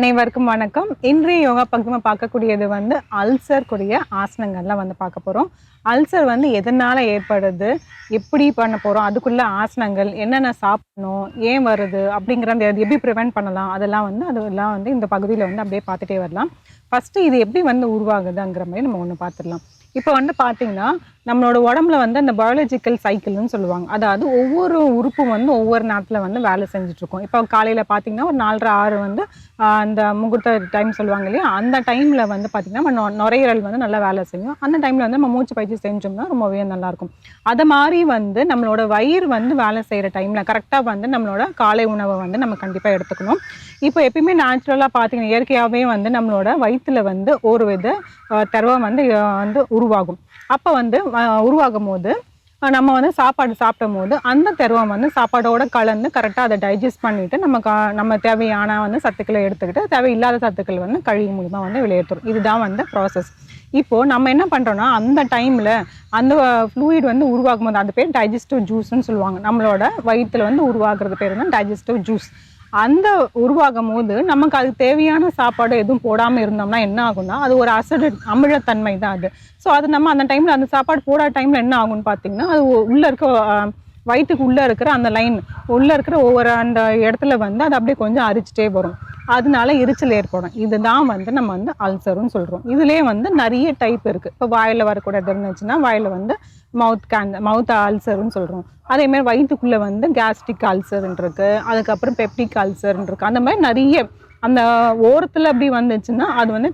அனைவருக்கும் வணக்கம். இன்றைய யோகா பக்கமாக பார்க்கக்கூடியது வந்து அல்சர் ஆசனங்கள்லாம் வந்து பார்க்க போகிறோம் அல்சர் வந்து எதனால் ஏற்படுது? எப்படி பண்ண போகிறோம் அதுக்குள்ள ஆசனங்கள் என்னென்ன சாப்பிடணும் ஏன் வருது அப்படிங்கிற அந்த எப்படி ப்ரிவெண்ட் பண்ணலாம்? அதெல்லாம் வந்து அதெல்லாம் வந்து இந்த பகுதியில் வந்து அப்படியே பார்த்துட்டே வரலாம். ஃபஸ்ட்டு இது எப்படி வந்து உருவாகுதுங்கிற மாதிரி நம்ம ஒன்று பார்த்துடலாம். இப்போ வந்து பார்த்தீங்கன்னா நம்மளோட உடம்புல வந்து அந்த பயாலஜிக்கல் சைக்கிள்னு சொல்லுவாங்க. அதாவது ஒவ்வொரு உறுப்பும் வந்து ஒவ்வொரு நேரத்தில் வந்து வேலை செஞ்சுட்ருக்கோம். இப்போ காலையில் பார்த்தீங்கன்னா ஒரு நாலரை ஆறு வந்து அந்த முகூர்த்த டைம் சொல்லுவாங்க இல்லையா? அந்த டைமில் வந்து பார்த்திங்கன்னா நம்ம நொ- நுரையீரல் வந்து நல்லா வேலை செய்யும். அந்த டைமில் வந்து நம்ம மூச்சு பயிற்சி செஞ்சோம்னா ரொம்பவே நல்லாயிருக்கும் அதை மாதிரி வந்து நம்மளோட வயிறு வந்து வேலை செய்கிற டைமில் கரெக்டாக வந்து நம்மளோட காலை உணவை வந்து நம்ம கண்டிப்பாக எடுத்துக்கணும். இப்போ எப்பயுமே நேச்சுரலாக பார்த்தீங்கன்னா இயற்கையாகவே வந்து நம்மளோட வயிற்றில் வந்து ஒரு வித அஹ், திரவம் வந்து வந்து உருவாகும். அப்போ வந்து உருவாகும் போது நம்ம வந்து சாப்பாடு சாப்பிடும் போது அந்த திரவம் வந்து சாப்பாடோட கலந்து கரெக்டாக அதை டைஜஸ்ட் பண்ணிவிட்டு நம்ம கா நம்ம தேவையான வந்து சத்துக்களை எடுத்துக்கிட்டு தேவையில்லாத சத்துக்கள் வந்து கழிவு மூலிமா வந்து வெளியேற்றும் இதுதான் வந்து ப்ராசஸ் இப்போது நம்ம என்ன பண்ணுறோன்னா அந்த டைமில் அந்த ஃப்ளூயிட் வந்து உருவாகும் போது அது பேர் டைஜஸ்டிவ் ஜூஸ்னு சொல்லுவாங்க. நம்மளோட வயிற்றுல வந்து உருவாகிறது பேர் வந்து டைஜஸ்டிவ் ஜூஸ் அந்த உருவாகும் போது நமக்கு அதுக்கு தேவையான சாப்பாடு எதுவும் போடாமல் இருந்தோம்னா என்ன ஆகும்னா அது ஒரு அசடு அமிழத்தன்மை தான் அது. ஸோ அது நம்ம அந்த டைமில் அந்த சாப்பாடு போடாத டைமில் என்ன ஆகும்னு பார்த்தீங்கன்னா அது உள்ளே இருக்க வயிற்றுக்கு உள்ளே இருக்கிற அந்த லைன் உள்ளே இருக்கிற ஒவ்வொரு அந்த இடத்துல வந்து அது அப்படியே கொஞ்சம் அரிச்சிட்டே வரும். அதனால எரிச்சல் ஏற்படும். இதுதான் வந்து நம்ம வந்து அல்சர்னு சொல்கிறோம் இதுலேயே வந்து நிறைய டைப் இருக்குது இப்போ வாயில் வரக்கூடாது இருந்துச்சுன்னா வாயில் வந்து மவுத் கேன் மவுத் அல்சர்னு சொல்கிறோம் அதேமாதிரி வயிற்றுக்குள்ளே வந்து கேஸ்ட்ரிக் அல்சர்ன்னு இருக்குது அதுக்கப்புறம் பெப்டிக் அல்சர்ன்னு இருக்குது அந்த மாதிரி நிறைய அந்த ஓரத்தில் அப்படி வந்துச்சுன்னா அது வந்து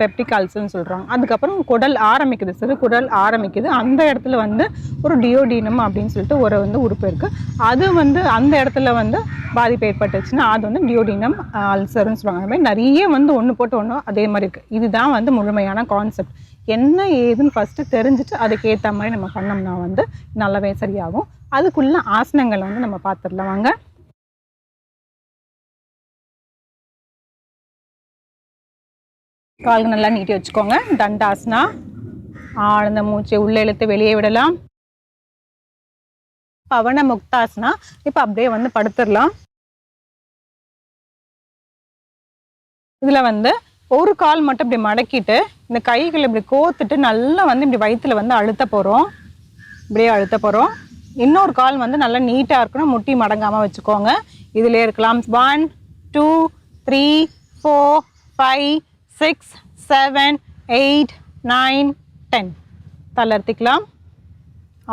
பெப்டிக் அல்சர்னு சொல்கிறாங்க அதுக்கப்புறம் குடல் ஆரம்பிக்குது சிறு குடல் ஆரம்பிக்குது. அந்த இடத்துல வந்து ஒரு டியோடினம் அப்படின்னு சொல்லிட்டு ஒரு வந்து உறுப்பு இருக்குது அது வந்து அந்த இடத்துல வந்து பாதிப்பு ஏற்பட்டுச்சுன்னா அது வந்து டியோடினம் அல்சர்னு சொல்லுவாங்க. அதுமாதிரி மாதிரி நிறைய வந்து ஒன்று போட்டு ஒன்று அதே மாதிரி இருக்குது இதுதான் வந்து முழுமையான கான்செப்ட் என்ன ஏதுன்னு ஃபஸ்ட்டு தெரிஞ்சுட்டு அதுக்கேற்ற மாதிரி நம்ம பண்ணோம்னா வந்து நல்லாவே சரியாகும். அதுக்குள்ள ஆசனங்களை வந்து நம்ம பார்த்துடலாம் வாங்க. கால்கள் நல்லா நீட்டி வச்சுக்கோங்க. தண்டாசனா. ஆழ்ந்த மூச்சை உள்ளே இழுத்து வெளியே விடலாம். பவன முக்தாசனா. இப்போ அப்படியே வந்து படுத்துடலாம். இதில் வந்து ஒரு கால் மட்டும் இப்படி மடக்கிட்டு இந்த கைகள் இப்படி கோத்துட்டு நல்லா வந்து இப்படி வயிற்றுல வந்து அழுத்த போகிறோம் இப்படியே அழுத்த போகிறோம் இன்னொரு கால் வந்து நல்லா நீட்டாக இருக்கணும். முட்டி மடங்காமல் வச்சுக்கோங்க. இதிலே இருக்கலாம். One two three four five six seven eight nine ten. தளர்த்திக்கலாம்.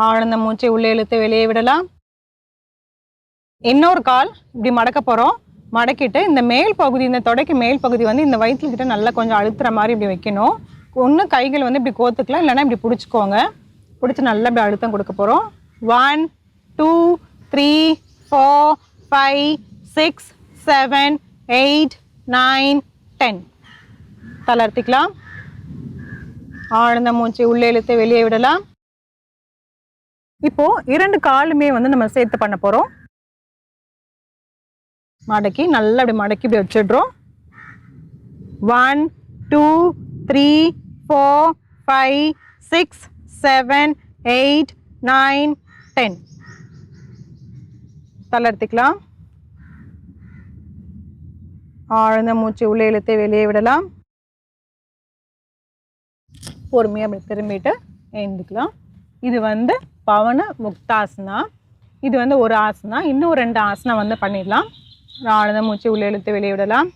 ஆழ்ந்த மூச்சை உள்ளே இழுத்து வெளியே விடலாம். இன்னொரு கால் இப்படி மடக்க போகிறோம் மடக்கிட்டு இந்த மேல் பகுதி இந்த தொடைக்கு மேல் பகுதி வந்து இந்த வயிற்றுக்கிட்ட நல்லா கொஞ்சம் அழுத்துற மாதிரி இப்படி வைக்கணும். ஒன்று கைகள் வந்து இப்படி கோத்துக்கலாம். இல்லைன்னா இப்படி பிடிச்சிக்கோங்க. பிடிச்சி நல்லா இப்படி அழுத்தம் கொடுக்க போகிறோம் one two three four five six seven eight nine ten தளர்த்திக்கலாம் ஆழ்ந்த மூச்சு உள்ளே இழுத்து வெளியே விடலாம். இப்போ இரண்டு காலுமே வந்து நம்ம சேர்த்து பண்ண போறோம். மடக்கி நல்லா அப்படி மடக்கி இப்படி வச்சிடுறோம். One two three four five six seven eight nine ten தளர்த்திக்கலாம் ஆழ்ந்த மூச்சு உள்ளே இழுத்து வெளியே விடலாம். பொறுமையாக அப்படி திரும்பிட்டு எழுந்துக்கலாம். இது வந்து பவன முக்தாசனா? இது வந்து ஒரு ஆசனா? இன்னும் ரெண்டு ஆசனா வந்து பண்ணிடலாம். ஆழ்ந்த மூச்சு உள்ளே இழுத்து வெளியிடலாம்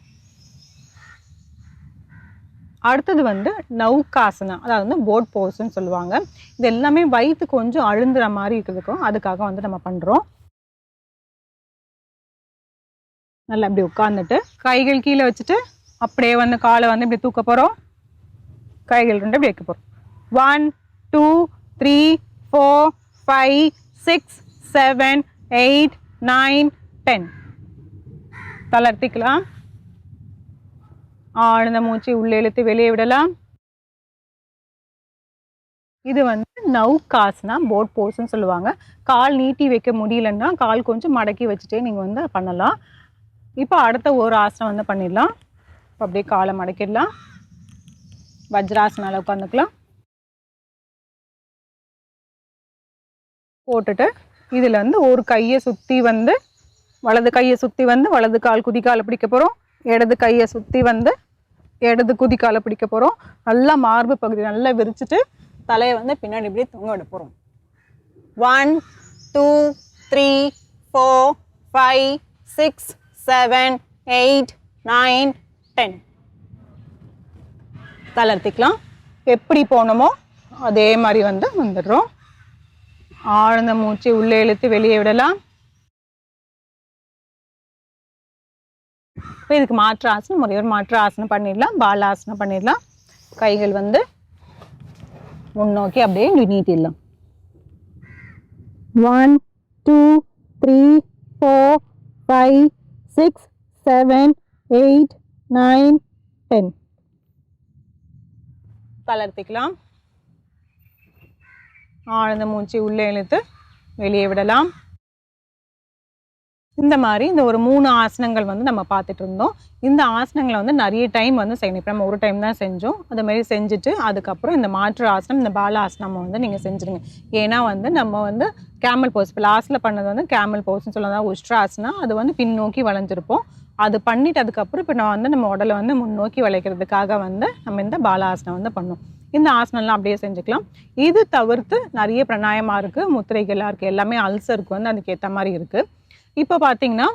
அடுத்தது வந்து நௌகாசனா அதாவது வந்து போட் போஸ்ன்னு சொல்லுவாங்க. இது எல்லாமே வயிற்று கொஞ்சம் அழுந்துற மாதிரி இருக்கிறதுக்கும் அதுக்காக வந்து நம்ம பண்ணுறோம் நல்லா இப்படி உட்காந்துட்டு கைகள் கீழே வச்சுட்டு அப்படியே வந்து காலை வந்து இப்படி தூக்க போகிறோம் கைகள் ரெண்டு வைக்க போகிறோம் one two three four five six seven eight nine ten தளர்த்திக்கலாம் ஆழ்ந்த மூச்சு உள்ளே இழுத்து வெளியே விடலாம். இது வந்து நௌகாஸ்னா போட் போஸ்ன்னு சொல்லுவாங்க. கால் நீட்டி வைக்க முடியலன்னா கால் கொஞ்சம் மடக்கி வச்சுட்டே நீங்கள் வந்து பண்ணலாம். இப்போ அடுத்த ஒரு ஆசனம் வந்து பண்ணிடலாம். இப்போ அப்படியே காலை மடக்கிடலாம். வஜ்ராசனால் உட்காந்துக்கலாம். போட்டுட்டு இதில் வந்து ஒரு கையை சுற்றி வந்து வலது கையை சுற்றி வந்து வலது கால் குதிக்கால் பிடிக்க போகிறோம் இடது கையை சுற்றி வந்து இடது குதிக்கால பிடிக்க போகிறோம் நல்லா மார்பு பகுதி நல்லா விரிச்சிட்டு தலையை வந்து பின்னாடி இப்படி தொங்க விட போகிறோம் one two three four five six seven eight nine ten தளர்த்திக்கலாம். எப்படி போனோமோ அதே மாதிரி வந்து வந்துடுறோம். ஆழ்ந்த மூச்சு உள்ளே இழுத்து வெளியே விடலாம். இப்போ இதுக்கு மாற்று ஆசனம் ஒரே ஒரு மாற்று ஆசனம் பண்ணிடலாம். பாலாசனம் பண்ணிடலாம். கைகள் வந்து முன்னோக்கி அப்படியே நீட்டிடலாம். One two three four five six seven eight nine ten தளர்த்திக்கலாம் ஆழ்ந்த மூச்சு உள்ளே இழுத்து வெளியே விடலாம். இந்த மாதிரி இந்த ஒரு மூணு ஆசனங்கள் வந்து நம்ம பார்த்துட்டு இருந்தோம். இந்த ஆசனங்களை வந்து நிறைய டைம் வந்து செய்யணும் இப்போ நம்ம ஒரு டைம் தான் செஞ்சோம். அது மாதிரி செஞ்சுட்டு அதுக்கப்புறம் இந்த மாற்று ஆசனம் இந்த பால ஆசனம் வந்து நீங்கள் செஞ்சுருங்க ஏன்னா வந்து நம்ம வந்து கேமல் போஸ் இப்போ லாஸ்ட்டில் பண்ணது வந்து கேமல் போஸ்ன்னு சொல்லலாம் உஷ்ட்ராசனா அது வந்து பின்னோக்கி வளைஞ்சிருப்போம் அது பண்ணிட்டு அதுக்கப்புறம் இப்போ நான் வந்து நம்ம உடலை வந்து முன்னோக்கி வளைக்கிறதுக்காக வந்து நம்ம இந்த பாலாசனம் வந்து பண்ணோம். இந்த ஆசனம்லாம் அப்படியே செஞ்சுக்கலாம். இது தவிர்த்து நிறைய பிரணாயமாக இருக்குது முத்திரைகளாக இருக்குது எல்லாமே அல்சருக்கு வந்து அதுக்கு ஏற்ற மாதிரி இருக்குது இப்போ பார்த்தீங்கன்னா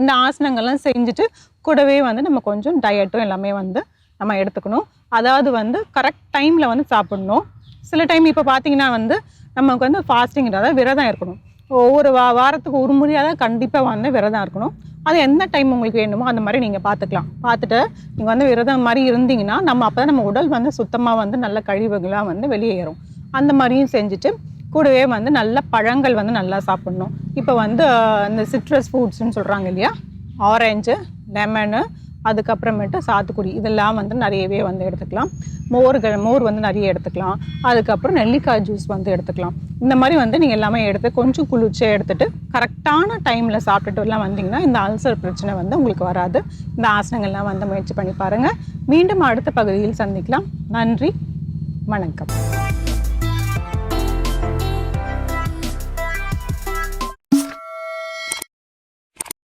இந்த ஆசனங்கள்லாம் செஞ்சுட்டு கூடவே வந்து நம்ம கொஞ்சம் டயட்டும் எல்லாமே வந்து நம்ம எடுத்துக்கணும். அதாவது வந்து கரெக்ட் டைமில் வந்து சாப்பிடணும். சில டைம் இப்போ பார்த்தீங்கன்னா வந்து நமக்கு வந்து ஃபாஸ்டிங் அதாவது விரதம் இருக்கணும். ஒவ்வொரு வா வாரத்துக்கு ஒரு முறையாக தான் கண்டிப்பாக வந்து விரதம் இருக்கணும். அது எந்த டைம் உங்களுக்கு வேணுமோ அந்த மாதிரி நீங்கள் பார்த்துக்கலாம் பார்த்துட்டு நீங்கள் வந்து விரதம் மாதிரி இருந்தீங்கன்னா நம்ம அப்போ நம்ம உடல் வந்து சுத்தமாக வந்து நல்ல கழிவுகளாக வந்து வெளியேறும். அந்த மாதிரியும் செஞ்சுட்டு கூடவே வந்து நல்ல பழங்கள் வந்து நல்லா சாப்பிடணும். இப்போ வந்து இந்த சிட்ரஸ் ஃப்ரூட்ஸ்னு சொல்கிறாங்க இல்லையா? ஆரஞ்சு லெமனு அதுக்கப்புறமேட்டு சாத்துக்குடி. இதெல்லாம் வந்து நிறையவே வந்து எடுத்துக்கலாம். மோர்கள் மோர் வந்து நிறைய எடுத்துக்கலாம். அதுக்கப்புறம் நெல்லிக்காய் ஜூஸ் வந்து எடுத்துக்கலாம். இந்த மாதிரி வந்து நீங்கள் எல்லாமே எடுத்து கொஞ்சம் குளிச்சு எடுத்துட்டு கரெக்டான டைமில் சாப்பிட்டுட்டு எல்லாம் வந்தீங்கன்னா இந்த அல்சர் பிரச்சனை வந்து உங்களுக்கு வராது. இந்த ஆசனங்கள்லாம் வந்து முயற்சி பண்ணி பாருங்கள் மீண்டும் அடுத்த பகுதியில் சந்திக்கலாம். நன்றி. வணக்கம்.